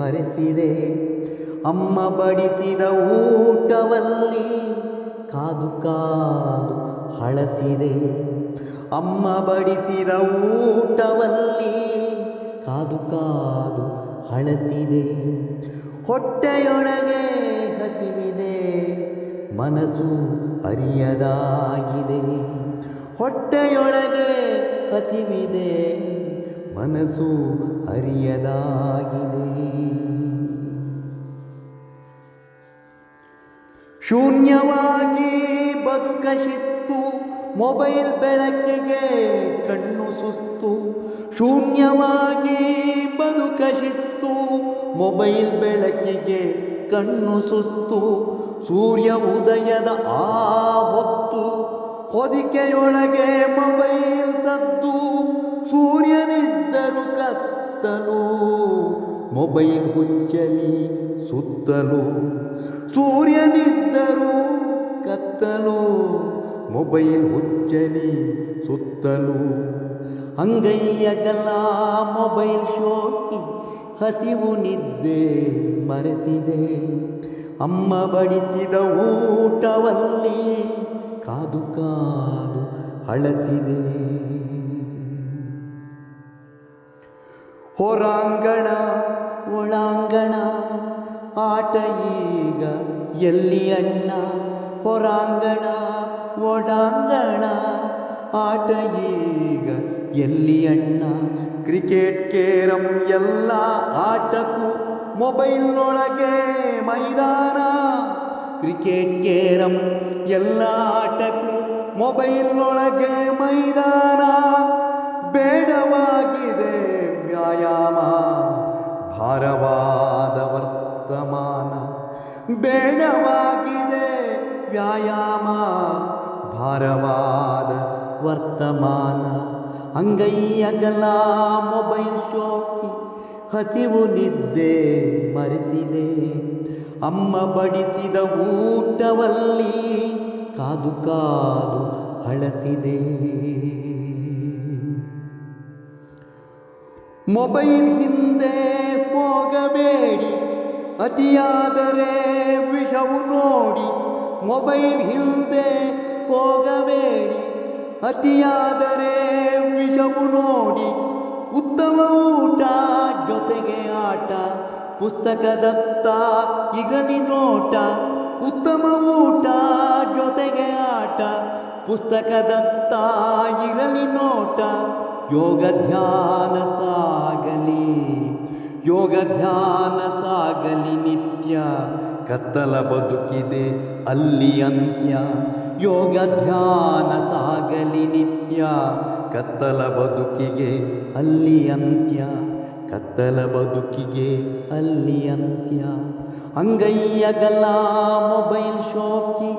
ಮರೆಸಿದೆ. ಅಮ್ಮ ಬಡಿಸಿದ ಊಟವಲ್ಲಿ ಕಾದು ಕಾದು ಹಳಸಿದೆ. ಅಮ್ಮ ಬಡಿಸಿದ ಊಟವಲ್ಲಿ ಕಾದು ಕಾದು ಹಳಸಿದೆ. ಹೊಟ್ಟೆಯೊಳಗೆ ಹಸಿವಿದೆ, ಮನಸ್ಸು ಅರಿಯದಾಗಿದೆ ಹೊಟ್ಟೆಯೊಳಗೆ ಹಸಿವಿದೆ. ಮನಸ್ಸು ಅರಿಯದಾಗಿದೆ ಶೂನ್ಯವಾಗಿ ಬದುಕ ಶಿಸ್ತು, ಮೊಬೈಲ್ ಬೆಳಕಿಗೆ ಕಣ್ಣು ಸುಸ್ತು. ಶೂನ್ಯವಾಗಿ ಬದುಕ ಶಿಸ್ತು, ಮೊಬೈಲ್ ಬೆಳಕಿಗೆ ಕಣ್ಣು ಸುಸ್ತು. ಸೂರ್ಯ ಉದಯದ ಆ ಹೊತ್ತು ಹೊದಿಕೆಯೊಳಗೆ ಮೊಬೈಲ್ ಸದ್ದು. ಸೂರ್ಯನಿದ್ದರು ಕತ್ತಲು ಮೊಬೈಲ್ ಹುಚ್ಚಲಿ ಸುತ್ತಲೂ. ಸೂರ್ಯನಿದ್ದರು ಕತ್ತಲು, ಮೊಬೈಲ್ ಹುಚ್ಚಲಿ ಸುತ್ತಲೂ. ಅಂಗೈಯಗಲ ಮೊಬೈಲ್ ಶೋಕಿ, ಹಸಿವು ನಿದ್ದೆ ಮರೆಸಿದೆ. ಅಮ್ಮ ಬಡಿಸಿದ ಊಟವಲ್ಲಿ ಕಾದು ಕಾದು ಹಳಸಿದೆ ಹೊರಾಂಗಣ ಒಳಾಂಗಣ ಆಟ ಈಗ ಎಲ್ಲಿ ಅಣ್ಣ ಹೊರಾಂಗಣ ಒಳಾಂಗಣ ಆಟ ಈಗ ಎಲ್ಲಿ ಅಣ್ಣ ಕ್ರಿಕೆಟ್ ಕೇರಂ ಎಲ್ಲ ಆಟಕ್ಕೂ ಮೊಬೈಲ್ನೊಳಗೆ ಮೈದಾನ ಕ್ರಿಕೆಟ್ ಕೇರಂ ಎಲ್ಲ ಆಟಕ್ಕೂ ಮೊಬೈಲ್ನೊಳಗೆ ಮೈದಾನ ಬೇಡವಾಗಿದೆ ಬೇಡವಾಗಿದೆ ವ್ಯಾಯಾಮ, ಭಾರವಾದ ವರ್ತಮಾನ. ಅಂಗೈಯಗಲ, ಮೊಬೈಲ್ ಶೋಕಿ, ಹಸಿವು ನಿದ್ದೆ ಮರೆಸಿದೆ. ಅಮ್ಮ ಬಡಿಸಿದ ಊಟವಲ್ಲಿ ಕಾದು ಕಾದು ಹಳಸಿದೆ ಮೊಬೈಲ್ ಹಿಂದೆ ಹೋಗಬೇಡಿ. ಅತಿಯಾದರೆ ವಿಷವು ನೋಡಿ, ಮೊಬೈಲ್ ಹಿಂದೆ ಹೋಗಬೇಡಿ. ಅತಿಯಾದರೆ ವಿಷವು ನೋಡಿ, ಉತ್ತಮ ಊಟ ಜೊತೆಗೆ ಆಟ. ಪುಸ್ತಕದತ್ತ ಇಗಲಿ ನೋಟ, ಉತ್ತಮ ಊಟ ಜೊತೆಗೆ ಆಟ. ಪುಸ್ತಕದತ್ತ ಇರಲಿ ನೋಟ, ಯೋಗ ಧ್ಯಾನ ಸಾಗಲಿ ಯೋಗ ಧ್ಯಾನ ಸಾಗಲಿ ನಿತ್ಯ. ಕತ್ತಲ ಬದುಕಿದೆ ಅಲ್ಲಿ ಅಂತ್ಯ. ಯೋಗ ಧ್ಯಾನ ಸಾಗಲಿ ನಿತ್ಯ. ಕತ್ತಲ ಬದುಕಿಗೆ ಅಲ್ಲಿ ಅಂತ್ಯ. ಕತ್ತಲ ಬದುಕಿಗೆ ಅಲ್ಲಿ ಅಂತ್ಯ. ಅಂಗೈಯಗಲ ಮೊಬೈಲ್ ಶೋಕಿ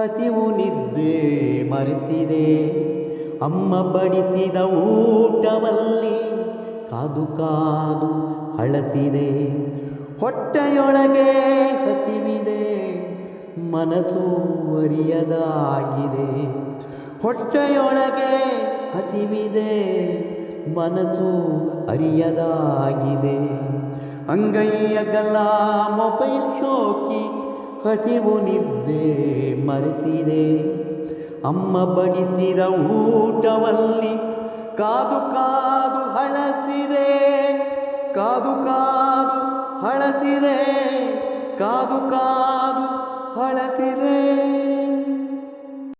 ಹಸಿವು ನಿದ್ದೆ ಮರೆಸಿದೆ. ಅಮ್ಮ ಬಡಿಸಿದ ಊಟವಲ್ಲಿ ಕಾದು ಕಾದು ಹಳಸಿದೆ. ಹೊಟ್ಟೆಯೊಳಗೆ ಹಸಿವಿದೆ. ಮನಸ್ಸು ಅರಿಯದಾಗಿದೆ ಹೊಟ್ಟೆಯೊಳಗೆ ಹಸಿವಿದೆ. ಮನಸ್ಸು ಅರಿಯದಾಗಿದೆ ಅಂಗೈಯ ಗಲ್ಲ ಮೊಬೈಲ್ ಶೋಕಿ ಹಸಿವು ನಿದ್ದೆ ಮರೆಸಿದೆ. ಅಮ್ಮ ಬಡಿಸಿದ ಊಟವಲ್ಲಿ ಕಾದು ಕಾದು ಹಳಸಿದೆ. ಕಾದು ಕಾದು ಹಳತಿದೆ ಕಾದು ಕಾದು ಹಳಸಿದೆ